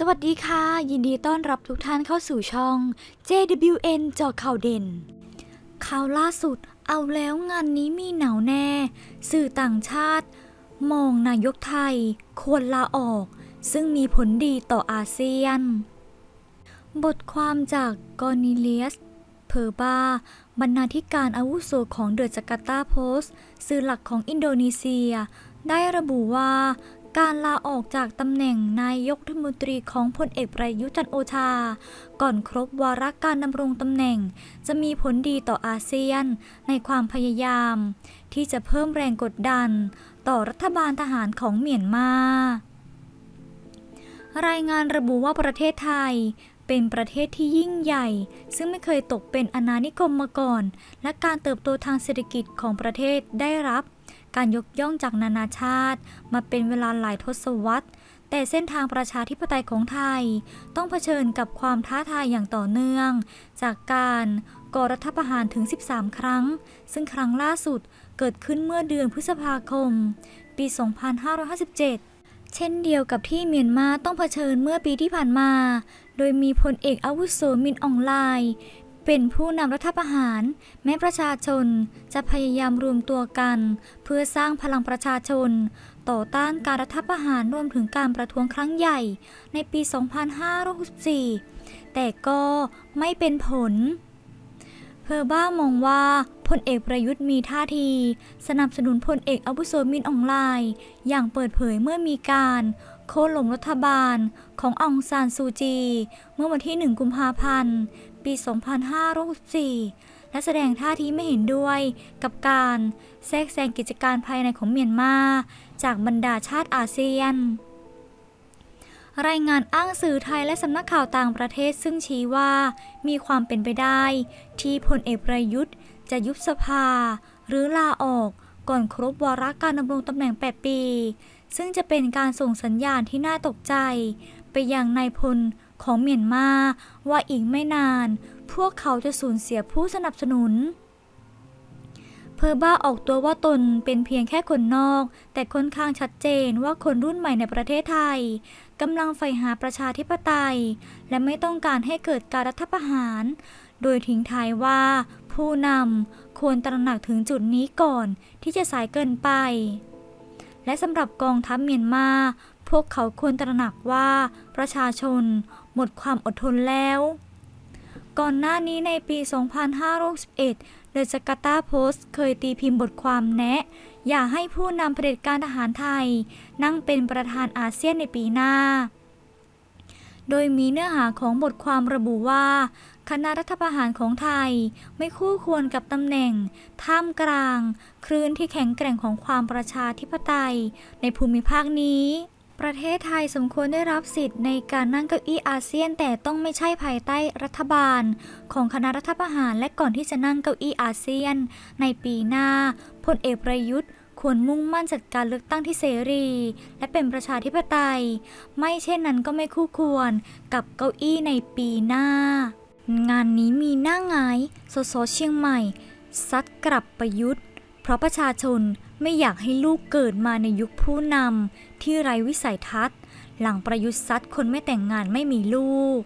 สวัสดีค่ะ ยินดีต้อนรับทุกท่านเข้าสู่ช่อง JWN จอข่าวเด่น ข่าวล่าสุดเอาแล้วงานนี้มีหนาวแน่ สื่อต่างชาติ มองนายกไทย ควรลาออก ซึ่งมีผลดีต่ออาเซียน บทความจากกอนิเลียส เพอร์บา บรรณาธิการอาวุโสของเดอะจาการ์ตาโพสต์ สื่อหลักของอินโดนีเซีย ได้ระบุว่า การลาออกจากตำแหน่งนายกรัฐมนตรีของพลเอกประยุจันโอชา ก่อนครบวาระการดำรงตำแหน่ง จะมีผลดีต่ออาเซียนในความพยายาม ที่จะเพิ่มแรงกดดัน ต่อรัฐบาลทหารของเมียนมารายงานระบุว่าประเทศไทยเป็นประเทศที่ยิ่งใหญ่ ซึ่งไม่เคยตกเป็นอาณานิคมมาก่อน และการเติบโตทางเศรษฐกิจของประเทศได้รับ การยกย่องจากนานาชาติ มาเป็นเวลาหลายทศวรรษ แต่เส้นทางประชาธิปไตยของไทย ต้องเผชิญกับความท้าทายอย่างต่อเนื่อง จากการก่อรัฐประหารถึง 13 ครั้ง ซึ่งครั้งล่าสุดเกิดขึ้นเมื่อเดือนพฤษภาคม ปี 2557เช่นเดียวกับที่เมียนมาต้องเผชิญเมื่อปีที่ผ่านมา โดยมีพลเอกอาวุโสมินอองไล เป็นผู้นำรัฐประหาร แม้ประชาชนจะพยายามรวมตัวกัน เพื่อสร้างพลังประชาชน ต่อต้านการรัฐประหารรวมถึงการประท้วงครั้งใหญ่ ในปี 2564 แต่ก็ไม่เป็นผล เพอร์บ้ามองว่าพลเอกประยุทธ์มีท่าที สนับสนุนพลเอกอาวุโสมินอองไลน์อย่างเปิดเผยเมื่อมีการ โค่นล้มรัฐบาลขององซานซูจี เมื่อวันที่ 1 กุมภาพันธ์ ปี 2564 และแสดงท่าทีไม่เห็นด้วยกับการแทรกแซงกิจการภายในของเมียนมา จากบรรดาชาติอาเซียน รายงานอ้างสื่อไทยและสำนักข่าวต่างประเทศซึ่งชี้ว่ามีความเป็นไปได้ ที่พลเอกประยุทธ์จะยุบสภา หรือลาออกก่อนครบวาระการดำรงตำแหน่ง 8 ปี ซึ่งจะเป็นการส่งสัญญาณที่น่าตกใจ ไปยังนายพลของเมียนมาว่าอีกไม่นาน พวกเขาจะสูญเสียผู้สนับสนุน เพอร์บ้าออกตัวว่าตนเป็นเพียงแค่คนนอก แต่ค่อนข้างชัดเจนว่าคนรุ่นใหม่ในประเทศไทยกำลังใฝ่หาประชาธิปไตย และไม่ต้องการให้เกิดการรัฐประหาร โดยทิ้งท้ายว่า ผู้นำควรตระหนักถึงจุดนี้ก่อนที่จะสายเกินไป และสำหรับกองทัพเมียนมา พวกเขาควรตระหนักว่าประชาชนหมดความอดทนแล้ว ก่อนหน้านี้ในปี 2561เดอะจาการ์ตาโพสต์เคยตีพิมพ์บทความแนะ อย่าให้ผู้นำเผด็จการทหารไทย นั่งเป็นประธานอาเซียนในปีหน้า โดยมีเนื้อหาของบทความระบุว่า คณะรัฐประหารของไทยไม่คู่ควรกับตำแหน่ง ท่ามกลาง คลื่นที่แข็งแกร่งของความประชาธิปไตย ในภูมิภาคนี้ประเทศไทยสมควรได้รับสิทธิ์ในการนั่งเก้าอี้อาเซียน แต่ต้องไม่ใช่ภายใต้รัฐบาล ของคณะรัฐประหารและก่อนที่จะนั่งเก้าอี้อาเซียน ในปีหน้าพลเอกประยุทธ์ ควรมุ่งมั่นจัดการเลือกตั้งที่เสรี และเป็นประชาธิปไตย ไม่เช่นนั้นก็ไม่คู่ควรกับเก้าอี้ในปีหน้า งานนี้มีหน้าหงายสสเชียงใหม่ ซัดกลับประยุทธ์ เพราะประชาชนไม่อยากให้ลูกเกิดมาในยุคผู้นำที่ไร้วิสัยทัศน์ หลังประยุทธ์ซัดคนไม่แต่งงานไม่มีลูก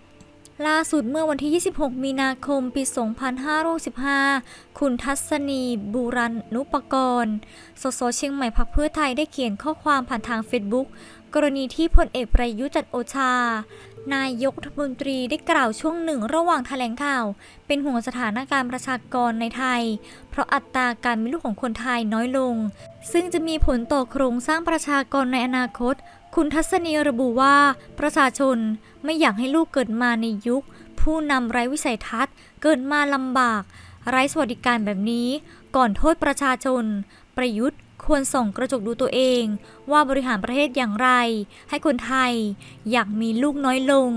ล่าสุดเมื่อวันที่ 26 มีนาคม ปี 2565 คุณทัศนีบูรันุปกรณ์สสเชียงใหม่พักเพื่อไทยได้เขียนข้อความผ่านทางเฟซบุ๊กกรณีที่พลเอกประยุทธ์จันโอชา นายกรัฐมนตรีได้กล่าวช่วงหนึ่งระหว่างแถลงข่าว เป็นห่วงสถานการณ์ประชากรในไทย เพราะอัตราการมีลูกของคนไทยน้อยลง ซึ่งจะมีผลต่อโครงสร้างประชากรในอนาคต คุณทัศนีระบุว่า ประชาชนไม่อยากให้ลูกเกิดมาในยุค ผู้นำไร้วิสัยทัศน์เกิดมาลำบาก ไร้สวัสดิการแบบนี้ ก่อนโทษประชาชน ประยุทธ์ควรส่องกระจกดูตัวเอง ว่าบริหารประเทศอย่างไร ให้คนไทยอยากมีลูกน้อยลง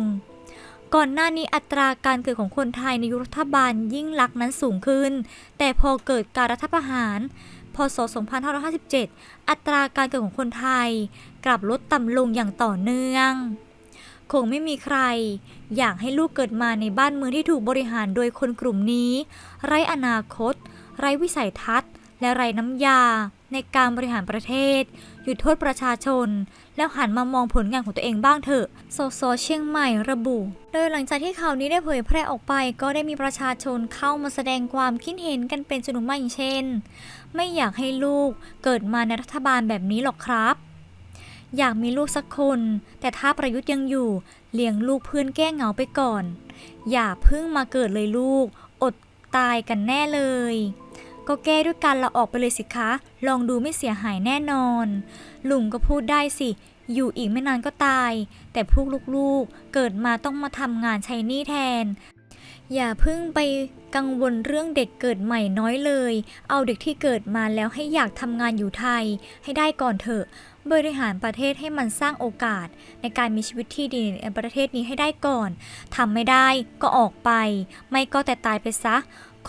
ก่อนหน้านี้อัตราการเกิดของคนไทยในยุครัฐบาลยิ่งลักษณ์นั้นสูงขึ้น แต่พอเกิดการรัฐประหาร พศ 2557 อัตราการเกิดของคนไทย กลับลดต่ำลงอย่างต่อเนื่อง คงไม่มีใคร อยากให้ลูกเกิดมาในบ้านเมืองที่ถูกบริหารโดยคนกลุ่มนี้ ไร้อนาคต ไร้วิสัยทัศน์ และไร้น้ำยา ในการบริหารประเทศ หยุดโทษประชาชน แล้วหันมามองผลงานของตัวเองบ้างเถอะสสเชียงใหม่ระบุ โดยหลังจากที่ข่าวนี้ได้เผยแพร่ออกไป ก็ได้มีประชาชนเข้ามาแสดงความคิดเห็นกันเป็นจำนวนมากอย่างเช่น ไม่อยากให้ลูกเกิดมาในรัฐบาลแบบนี้หรอกครับ อยากมีลูกสักคน แต่ถ้าประยุทธ์ยังอยู่เลี้ยงลูกเพื่อนแก้เหงาไปก่อน อย่าเพิ่งมาเกิดเลยลูก อดตายกันแน่เลย ก็แก้ด้วยการเราออกไปเลยสิคะ ลองดูไม่เสียหายแน่นอน ลุงก็พูดได้สิ อยู่อีกไม่นานก็ตาย แต่พวกลูกๆ เกิดมาต้องมาทำงานใช้หนี้แทน อย่าเพิ่งไปกังวลเรื่องเด็กเกิดใหม่น้อยเลย เอาเด็กที่เกิดมาแล้วให้อยากทำงานอยู่ไทย ให้ได้ก่อนเถอะ บริหารประเทศให้มันสร้างโอกาส ในการมีชีวิตที่ดีในประเทศนี้ให้ได้ก่อนทำไม่ได้ก็ออกไป ไม่ก็แต่ตายไปซะ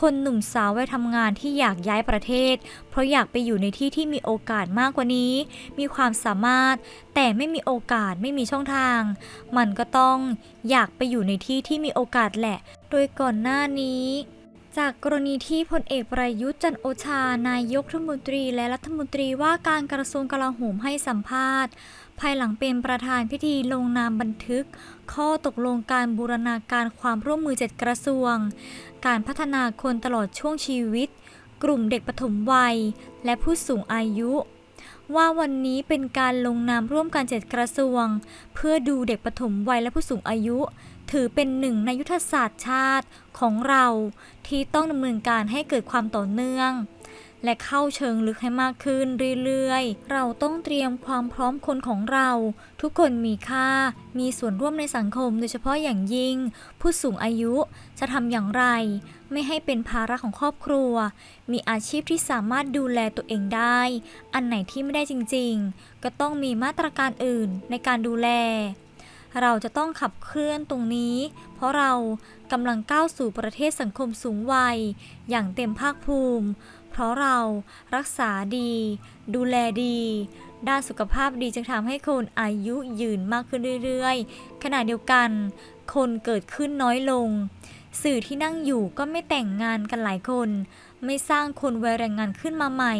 คนหนุ่มสาวไว้ทำงานที่อยากย้ายประเทศ เพราะอยากไปอยู่ในที่ที่มีโอกาสมากกว่านี้ มีความสามารถ แต่ไม่มีโอกาสไม่มีช่องทาง มันก็ต้องอยากไปอยู่ในที่ที่มีโอกาสแหละ โดยก่อนหน้านี้จากกรณีที่พลเอกประยุทธ์จันโอชา นายกรัฐมนตรีและรัฐมนตรีว่าการกระทรวงกลาโหมให้สัมภาษณ์ ภายหลังเป็นประธานพิธีลงนามบันทึก ข้อตกลงการบูรณาการความร่วมมือเจ็ดกระทรวง การพัฒนาคนตลอดช่วงชีวิต กลุ่มเด็กปฐมวัย และผู้สูงอายุ ว่าวันนี้เป็นการลงนามร่วมกันเจ็ดกระทรวง เพื่อดูเด็กปฐมวัยและผู้สูงอายุ ถือเป็นหนึ่งในยุทธศาสตร์ชาติของเรา ที่ต้องดำเนินการให้เกิดความต่อเนื่อง และเข้าเชิงลึกให้มากขึ้นเรื่อยๆ เราต้องเตรียมความพร้อมคนของเรา ทุกคนมีค่า มีส่วนร่วมในสังคมโดยเฉพาะอย่างยิ่ง ผู้สูงอายุจะทำอย่างไร ไม่ให้เป็นภาระของครอบครัว มีอาชีพที่สามารถดูแลตัวเองได้ อันไหนที่ไม่ได้จริงๆ ก็ต้องมีมาตรการอื่นในการดูแลเราจะต้องขับเคลื่อนตรงนี้ เพราะเรากำลังก้าวสู่ประเทศสังคมสูงวัย อย่างเต็มภาคภูมิ เพราะเรารักษาดี ดูแลดี ด้านสุขภาพดีจึงทำให้คนอายุยืนมากขึ้นเรื่อยๆ ขณะเดียวกัน คนเกิดขึ้นน้อยลง สื่อที่นั่งอยู่ก็ไม่แต่งงานกันหลายคน ไม่สร้างคนวัยแรงงานขึ้นมาใหม่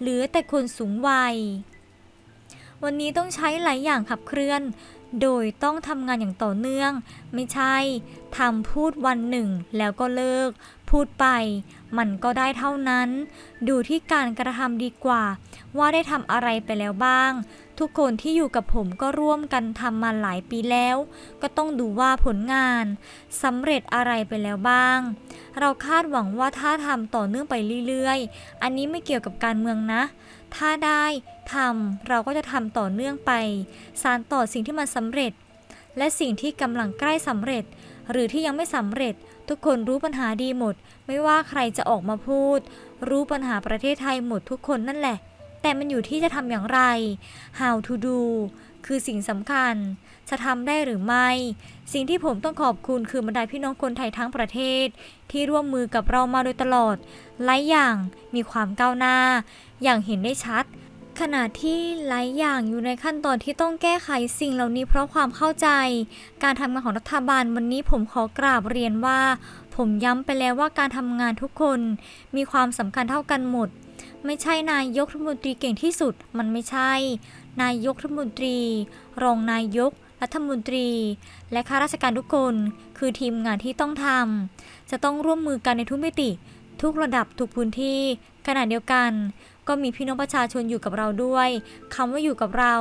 เหลือแต่คนสูงวัย วันนี้ต้องใช้หลายอย่างขับเคลื่อน โดยต้องทำงานอย่างต่อเนื่อง ไม่ใช่ทำพูดวันหนึ่งแล้วก็เลิก พูดไป มันก็ได้เท่านั้น ดูที่การกระทำดีกว่า ว่าได้ทำอะไรไปแล้วบ้าง ทุกคนที่อยู่กับผมก็ร่วมกันทำมาหลายปีแล้ว ก็ต้องดูว่าผลงานสำเร็จอะไรไปแล้วบ้าง เราคาดหวังว่าถ้าทำต่อเนื่องไปเรื่อยๆ อันนี้ไม่เกี่ยวกับการเมืองนะ ถ้าได้ ทำเราก็จะทำต่อเนื่องไป สารต่อสิ่งที่มันสำเร็จ และสิ่งที่กำลังใกล้สำเร็จ หรือที่ยังไม่สำเร็จ ทุกคนรู้ปัญหาดีหมด ไม่ว่าใครจะออกมาพูด รู้ปัญหาประเทศไทยหมดทุกคนนั่นแหละ แต่มันอยู่ที่จะทำอย่างไร how to do คือสิ่งสำคัญ จะทำได้หรือไม่ สิ่งที่ผมต้องขอบคุณคือบรรดาพี่น้องคนไทยทั้งประเทศ ที่ร่วมมือกับเรามาโดยตลอด หลายอย่างมีความก้าวหน้า อย่างเห็นได้ชัด ขณะที่หลายอย่างอยู่ในขั้นตอนที่ต้องแก้ไขสิ่งเหล่านี้เพราะความเข้าใจ การทำงานของรัฐบาลวันนี้ผมขอกราบเรียนว่า ผมย้ำไปแล้วว่าการทำงานทุกคนมีความสำคัญเท่ากันหมด ไม่ใช่นายกรัฐมนตรีเก่งที่สุด มันไม่ใช่ นายกรัฐมนตรี รองนายกรัฐมนตรี และข้าราชการทุกคนคือทีมงานที่ต้องทำจะต้องร่วมมือกันในทุกมิติ ทุกระดับทุกพื้นที่ ขณะเดียวกัน ก็มีพี่น้องประชาชนอยู่กับเราด้วยคำว่าอยู่กับเรา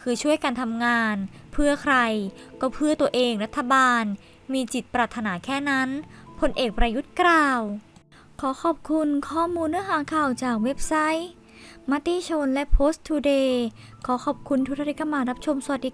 คือช่วยกันทำงาน เพื่อใคร ก็เพื่อตัวเองรัฐบาล มีจิตปรารถนาแค่นั้นพลเอกประยุทธ์กล่าว ขอขอบคุณข้อมูลเนื้อหาข่าวจากเว็บไซต์มัตติชนและ Post Today ขอขอบคุณทุกท่านที่เข้ามารับชมสวัสดีค่ะ